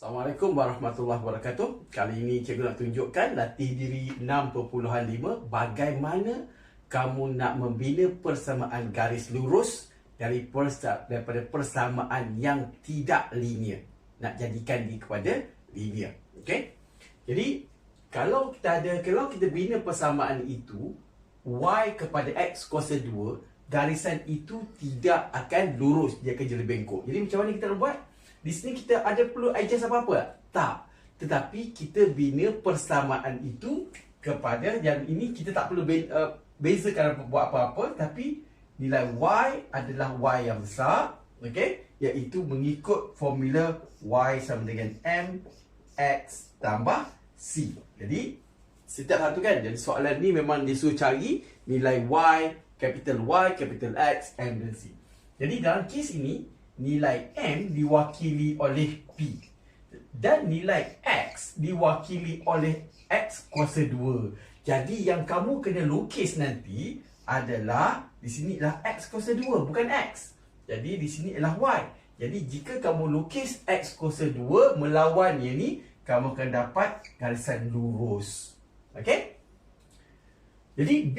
Assalamualaikum warahmatullahi wabarakatuh. Kali ini cikgu nak tunjukkan latih diri 6.5 bagaimana kamu nak membina persamaan garis lurus dari persa- daripada persamaan yang tidak linear. Nak jadikan dia kepada linear. Okey? Jadi kalau kita ada kalau kita bina persamaan itu y kepada x kuasa 2 garisan itu tidak akan lurus dia akan jadi bengkok. Jadi macam mana kita nak buat? Di sini kita ada perlu adjust apa-apa? Tak. Tetapi kita bina persamaan itu kepada yang ini kita tak perlu be, uh, bezakan buat apa-apa tapi nilai y adalah y yang besar, okey? Iaitu mengikut formula y sama dengan m x tambah c. Jadi setiap satu kan jadi soalan ni memang disuruh cari nilai y, capital Y, capital X, M dan C. Jadi dalam kes ini nilai M diwakili oleh P dan nilai X diwakili oleh X kuasa 2. Jadi yang kamu kena lukis nanti adalah di sini adalah X kuasa 2 bukan X. Jadi di sini adalah Y. Jadi jika kamu lukis X kuasa 2 melawan yang ni kamu akan dapat garisan lurus. Okey? Jadi B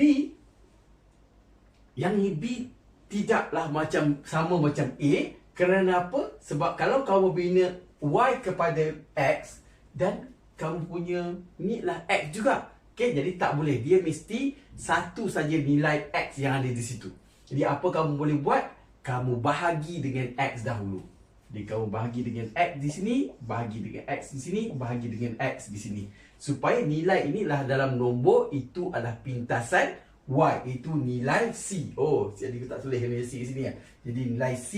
yang ni B tidaklah macam sama macam A kerana apa? Sebab kalau kamu bina Y kepada X dan kamu punya ni lah X juga. Okay, jadi tak boleh. Dia mesti satu saja nilai X yang ada di situ. Jadi apa kamu boleh buat? Kamu bahagi dengan X dahulu. Jadi kamu bahagi dengan X di sini, bahagi dengan X di sini, bahagi dengan X di sini. Supaya nilai inilah dalam nombor itu adalah pintasan Y itu nilai C. Oh, jadi aku tak tulis nilai C di sini ya. Jadi nilai C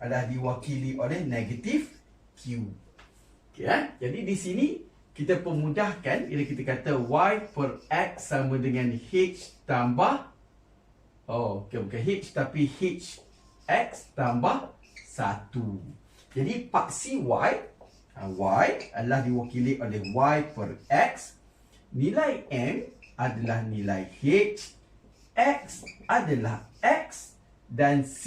adalah diwakili oleh negatif Q. Okey ya. Jadi di sini kita pemudahkan bila kita kata Y per X sama dengan H tambah Oh, okay, bukan H tapi H X tambah 1. Jadi paksi Y Y adalah diwakili oleh Y per X. Nilai M adalah nilai H X adalah X dan C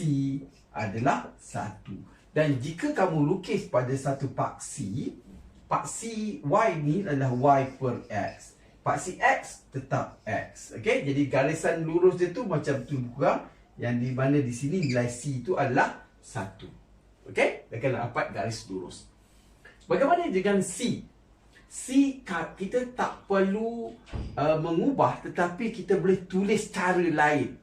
adalah 1. Dan jika kamu lukis pada satu paksi, paksi Y ni adalah Y per X. Paksi X tetap X. Okey, jadi garisan lurus dia tu macam tu kurang yang di mana di sini nilai C itu adalah 1. Okey, dia akan dapat garis lurus. Bagaimana dengan C? C kita tak perlu uh, mengubah tetapi kita boleh tulis cara lain.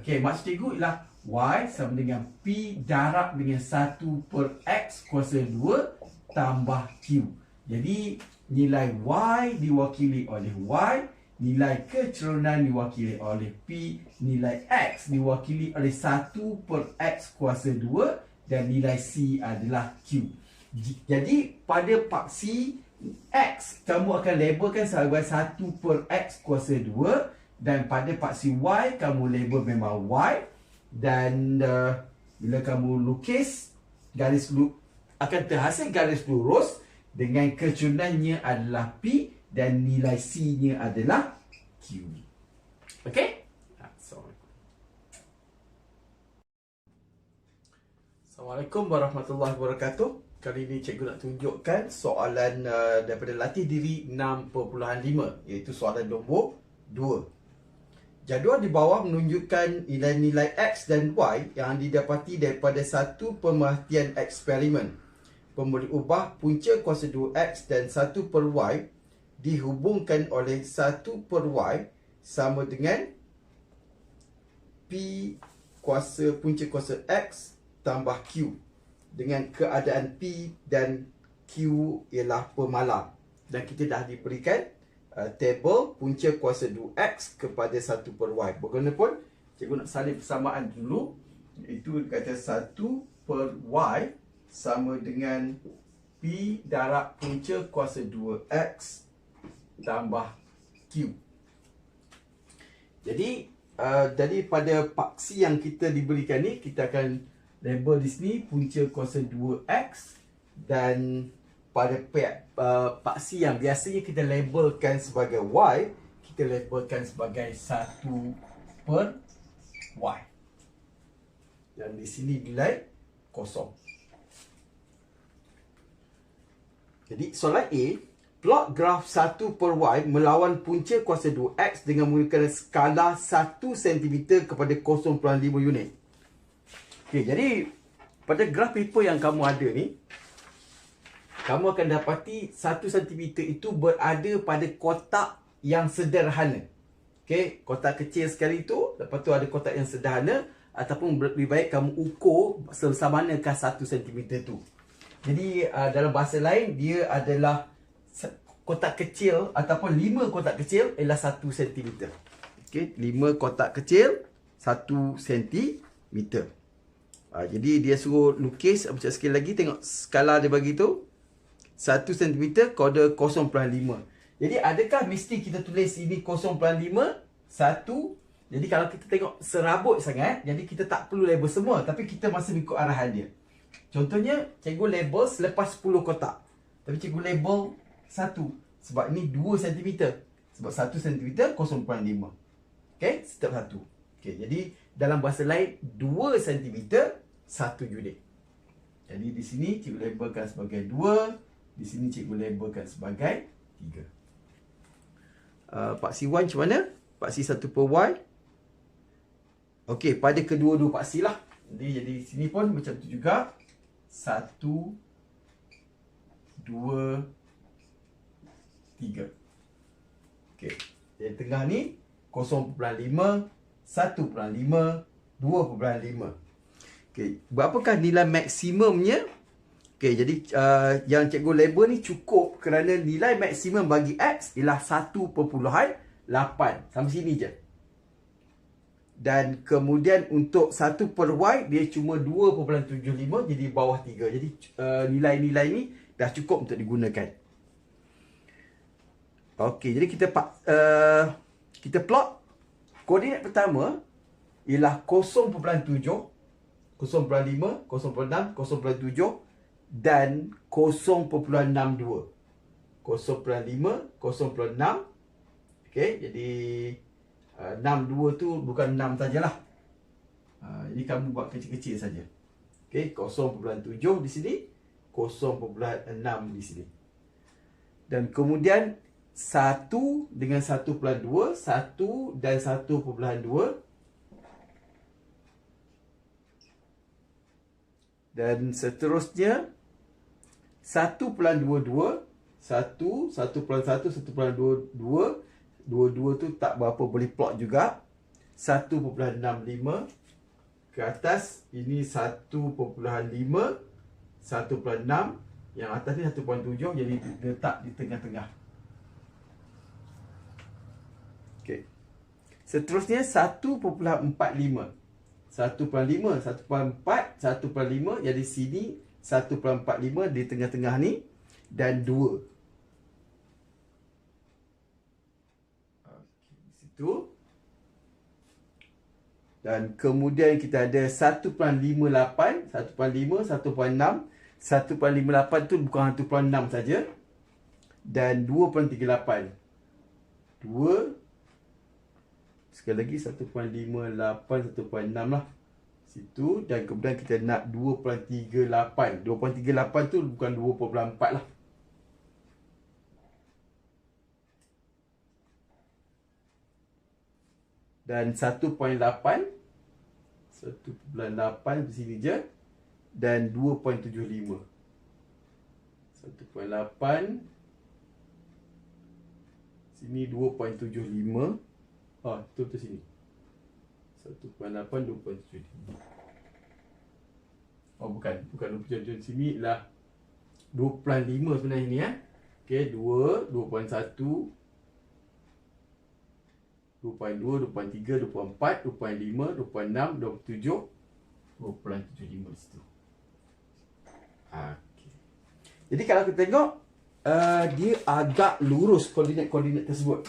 Okey, maksud cikgu ialah Y sama dengan P darab dengan 1 per X kuasa 2 tambah Q. Jadi nilai Y diwakili oleh Y, nilai kecerunan diwakili oleh P, nilai X diwakili oleh 1 per X kuasa 2 dan nilai C adalah Q. Jadi pada paksi X kamu akan labelkan sebagai 1 per X kuasa 2 dan pada paksi Y kamu label memang Y dan uh, bila kamu lukis garis lu akan terhasil garis lurus dengan kecunannya adalah P dan nilai C-nya adalah Q. Okey? Assalamualaikum warahmatullahi wabarakatuh. Kali ini cikgu nak tunjukkan soalan uh, daripada latih diri 6.5 iaitu soalan nombor 2. Jadual di bawah menunjukkan nilai-nilai X dan Y yang didapati daripada satu pemerhatian eksperimen. Pemberi ubah punca kuasa 2X dan 1 per Y dihubungkan oleh 1 per Y sama dengan P kuasa punca kuasa X tambah Q dengan keadaan P dan Q ialah pemalam dan kita dah diberikan uh, table punca kuasa 2x kepada 1 per y bagaimanapun cikgu nak salin persamaan dulu. Itu kata 1 per y sama dengan P darab punca kuasa 2x tambah Q. Jadi uh, jadi pada paksi yang kita diberikan ni kita akan label di sini punca kuasa 2x dan pada pihak uh, paksi yang biasanya kita labelkan sebagai y kita labelkan sebagai 1 per y dan di sini nilai kosong Jadi soalan A, plot graf 1 per Y melawan punca kuasa 2X dengan menggunakan skala 1 cm kepada 0.5 unit. Okey, jadi pada graf paper yang kamu ada ni, kamu akan dapati 1 cm itu berada pada kotak yang sederhana. Okey, kotak kecil sekali itu, lepas tu ada kotak yang sederhana ataupun lebih baik kamu ukur sebesar manakah 1 cm tu. Jadi uh, dalam bahasa lain dia adalah kotak kecil ataupun lima kotak kecil ialah satu cm. Okey, lima kotak kecil satu cm. Uh, jadi dia suruh lukis macam sekali lagi tengok skala dia bagi tu satu cm kode 0.5. Jadi adakah mesti kita tulis ini 0.5 satu jadi kalau kita tengok serabut sangat, jadi kita tak perlu label semua tapi kita masih ikut arahan dia. Contohnya, cikgu label selepas 10 kotak. Tapi cikgu label 1. Sebab ini 2 cm. Sebab 1 cm 0.5. Okay, step 1. Okay, jadi dalam bahasa lain, 2 cm 1 unit. Jadi di sini cikgu labelkan sebagai 2. Di sini cikgu labelkan sebagai 3. Uh, Pak C1 macam mana? Pak C1 per Y. Okey, pada kedua-dua Pak C lah. Jadi, jadi sini pun macam tu juga satu, dua, tiga. Okey. Yang tengah ni, 0.5, 1.5, 2.5. Okey. Berapakah nilai maksimumnya? Okey, jadi uh, yang cikgu label ni cukup kerana nilai maksimum bagi X ialah 1.8. Sampai sini je. Dan kemudian untuk 1 per Y dia cuma 2.75 jadi bawah 3 jadi uh, nilai-nilai uh, ni dah cukup untuk digunakan. Okey, jadi kita uh, kita plot. Koordinat pertama ialah 0.7 0.5 0.6 0.7 dan 0.62 0.5 0.6 okey jadi 6 uh, 2 tu bukan 6 sajalah. Uh, ini kamu buat kecil-kecil saja. Okey, 0.7 di sini, 0.6 di sini. Dan kemudian 1 dengan 1.2, 1 dan 1.2 dan seterusnya 1.22 1 1.1 1.22 Dua-dua tu tak berapa boleh plot juga 1.65 Ke atas Ini 1.5 1.6 Yang atas ni 1.7 Jadi letak di tengah-tengah Okay Seterusnya 1.45 1.5 1.4 1.5 Jadi sini 1.45 di tengah-tengah ni Dan 2 tu dan kemudian kita ada 1.58 1.5 1.6 1.58 tu bukan 1.6 saja. Dan 2.38 2 sekali lagi 1.58 1.6 lah situ dan kemudian kita nak 2.38 2.38 tu bukan 2.4 lah. Dan 1.8 1.8 di sini je dan 2.75 1.8 sini 2.75 ah tu tu sini 1.8 2.75 oh bukan. Bukan 2.75 sini lah. 2.5 sebenarnya ni eh. Okey 2 2.1 2.2, 2.3, 2.4, 2.5, 2.6, 2.7 2.75 situ. Okay. Jadi kalau kita tengok uh, Dia agak lurus koordinat-koordinat tersebut.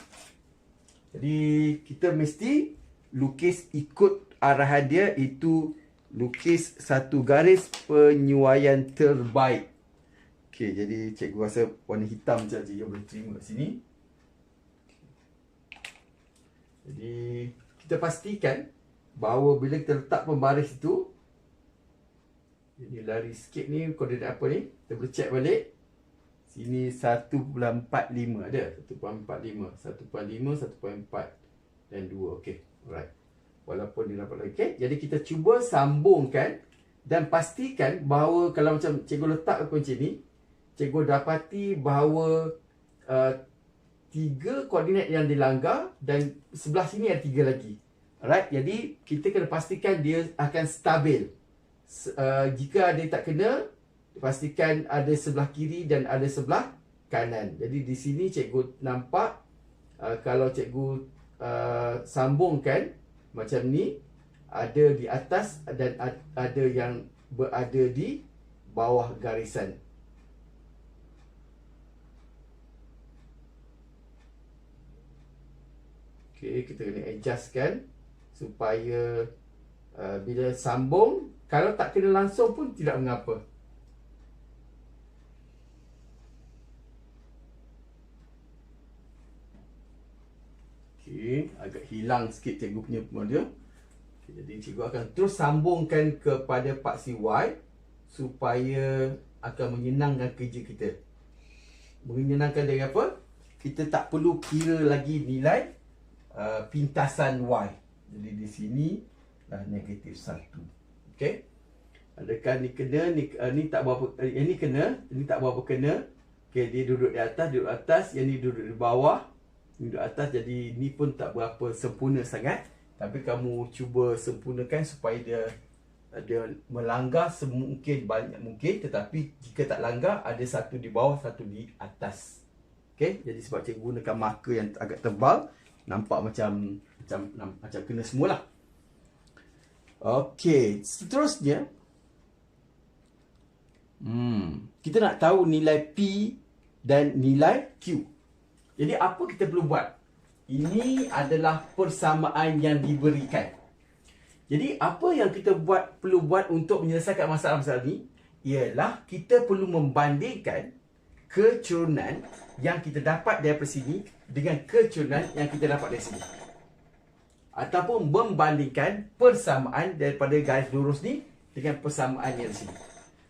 Jadi kita mesti Lukis ikut arahan dia Itu lukis satu garis penyuaian terbaik. Okay, jadi cikgu rasa warna hitam saja yang boleh terima kat sini. Jadi kita pastikan bahawa bila kita letak pembaris itu Ini lari sikit ni koordinat apa ni? Kita boleh check balik. Sini 1.45 ada? 1.45 1.5 1.4 dan 2 okey alright walaupun dia dapat okay? jadi kita cuba sambungkan dan pastikan bahawa kalau macam cikgu letak kunci ni cikgu dapati bahawa uh, tiga koordinat yang dilanggar dan sebelah sini ada tiga lagi alright jadi kita kena pastikan dia akan stabil uh, jika ada tak kena pastikan ada sebelah kiri dan ada sebelah kanan. Jadi di sini cikgu nampak uh, kalau cikgu uh, sambungkan macam ni ada di atas dan ada yang berada di bawah garisan. Okey, kita kena adjustkan supaya uh, bila sambung kalau tak kena langsung pun tidak mengapa. Okey, agak hilang sikit cikgu punya model. Okay, jadi cikgu akan terus sambungkan kepada paksi Y supaya akan menyenangkan kerja kita. Menyenangkan dengan apa? Kita tak perlu kira lagi nilai uh, pintasan Y. Jadi di sini dah negatif 1. Okey. Adakah ni kena, ni, uh, ni tak berapa, uh, yang ni kena, ni tak berapa kena. Okey, dia duduk di atas, duduk atas, yang ni duduk di bawah duduk atas jadi ni pun tak berapa sempurna sangat. Tapi kamu cuba sempurnakan supaya dia dia melanggar semungkin banyak mungkin. Tetapi jika tak langgar ada satu di bawah satu di atas. Okey? Jadi sebab cikgu gunakan marker yang agak tebal nampak macam macam macam kena semualah. Okey seterusnya. Hmm kita nak tahu nilai p dan nilai q jadi apa kita perlu buat? Ini adalah persamaan yang diberikan. Jadi apa yang kita buat perlu buat untuk menyelesaikan masalah-masalah ini ialah kita perlu membandingkan kecurunan yang kita dapat daripada sini dengan kecurunan yang kita dapat dari sini. Ataupun membandingkan persamaan daripada garis lurus ni dengan persamaan yang sini.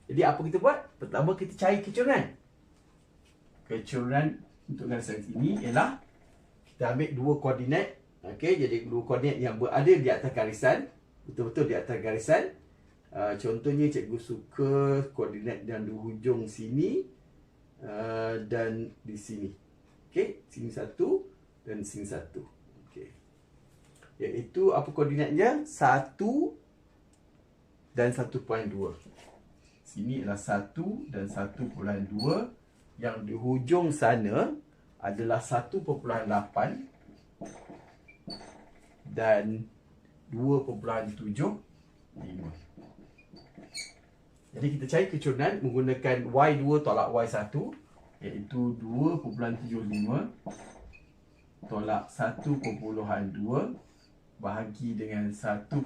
Jadi apa kita buat? Pertama kita cari kecurunan. Kecurunan untuk garisan ini ialah kita ambil dua koordinat. Okey jadi dua koordinat yang berada di atas garisan. Betul-betul di atas garisan. Uh, contohnya cikgu suka koordinat yang di hujung sini uh, dan di sini. Okey sini satu dan sini satu. Okey. Iaitu apa koordinatnya? Satu dan 1.2 sini adalah 1 dan 1.2 yang di hujung sana adalah 1.8 dan 2.75. Jadi kita cari kecurunan menggunakan Y2 tolak Y1 iaitu 2.75 tolak 1.2 bahagi dengan 1.8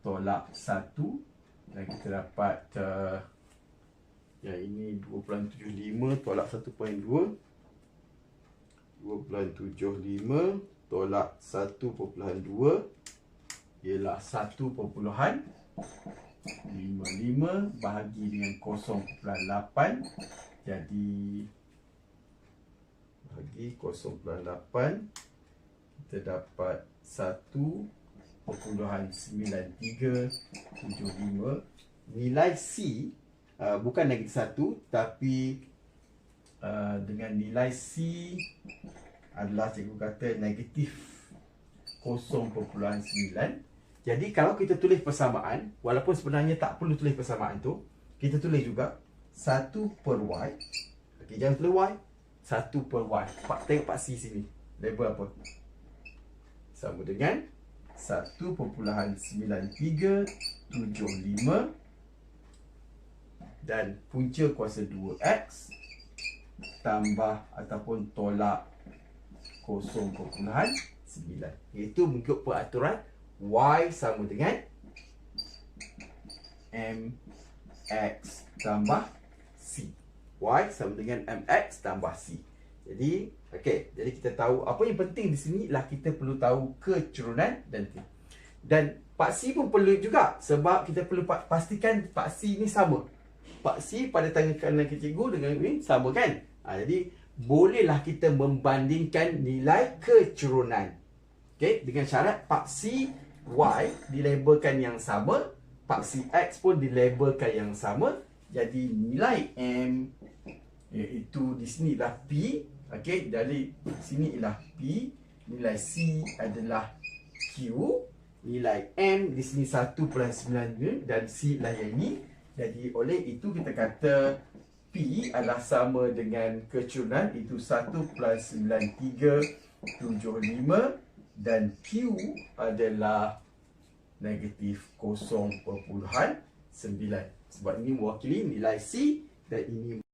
tolak 1 dan kita dapat uh, yang ini 2.75 tolak 1.2 2.75 tolak 1.2 ialah 1.55 bahagi dengan 0.8 jadi bahagi 0.8 kita dapat 1.9375 nilai C Uh, bukan negatif satu tapi uh, dengan nilai C adalah cikgu kata negatif 0.9 jadi kalau kita tulis persamaan walaupun sebenarnya tak perlu tulis persamaan tu kita tulis juga 1 per Y. Okay, jangan tulis Y. 1 per Y. Pak, tengok Pak C sini. Label apa? Sama dengan 1.9375 dan punca kuasa 2x tambah ataupun tolak 0.9 iaitu mengikut peraturan y sama dengan mx tambah c. Y sama dengan mx tambah c. Jadi okey jadi kita tahu apa yang penting di sini lah kita perlu tahu kecurunan dan dan pak c pun perlu juga sebab kita perlu pastikan pak c ni sama paksi pada tangan kanan cikgu dengan ini sama kan? Ha, jadi bolehlah kita membandingkan nilai kecurunan. Okey, dengan syarat paksi Y dilabelkan yang sama, paksi X pun dilabelkan yang sama. Jadi nilai M iaitu di sini adalah P. Okey, dari sini ialah P. Nilai C adalah Q. Nilai M di sini 1.9 dan C lah yang ini. Jadi oleh itu kita kata P adalah sama dengan kecurunan itu 1 plus 9375 dan Q adalah negatif 0.9 sebab ini mewakili nilai C dan ini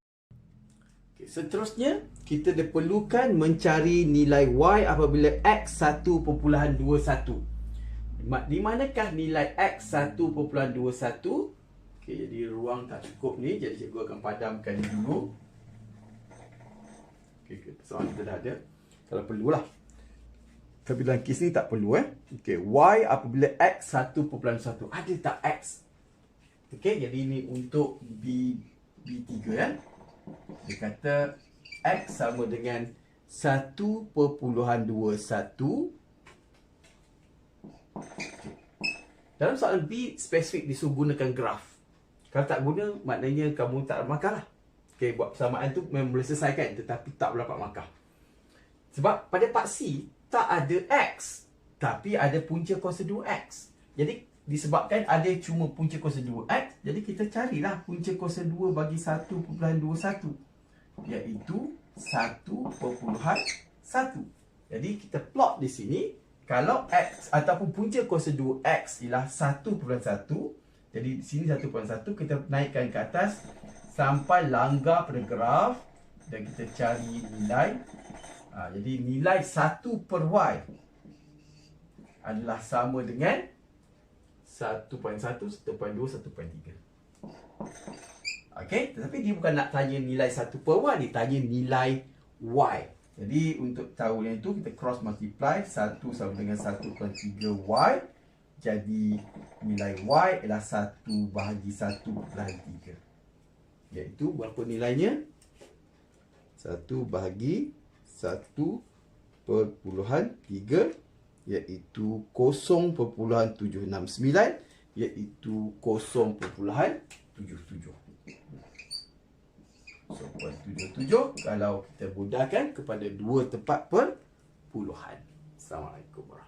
okay, seterusnya kita diperlukan mencari nilai Y apabila X 1.21 di manakah nilai X 1.21 okay, jadi ruang tak cukup ni jadi cikgu akan padamkan dulu okay, persoalan kita dah ada kalau perlulah tapi dalam kes ni tak perlu eh. Okey, y apabila x 1.1. Ada tak x? Okey, jadi ini untuk b b3 ya. Dia kata x sama dengan 1.21. Dalam soalan B spesifik disuruh gunakan graf. Kalau tak guna maknanya kamu tak markah lah. Okey, buat persamaan tu memang boleh selesaikan tetapi tak boleh dapat markah. Sebab pada part C tak ada X Tapi ada punca kuasa 2X Jadi disebabkan ada cuma punca kuasa 2X Jadi kita carilah punca kuasa 2 bagi 1.21 Iaitu 1.1 Jadi kita plot di sini Kalau X ataupun punca kuasa 2X ialah 1.1 Jadi di sini 1.1 kita naikkan ke atas Sampai langgar pada graf Dan kita cari nilai Ha, jadi nilai 1 per Y adalah sama dengan 1.1, 1.2, 1.3. Okey, tetapi dia bukan nak tanya nilai 1 per Y, dia tanya nilai Y. Jadi untuk tahu yang itu kita cross multiply 1 sama dengan 1.3 Y. Jadi nilai Y adalah 1 bahagi 1 bahagi 3. Iaitu berapa nilainya? 1 bahagi 1.3 iaitu 0.769 iaitu 0.77 0.77 kalau kita mudahkan kepada dua tempat per puluhan Assalamualaikum warahmatullahi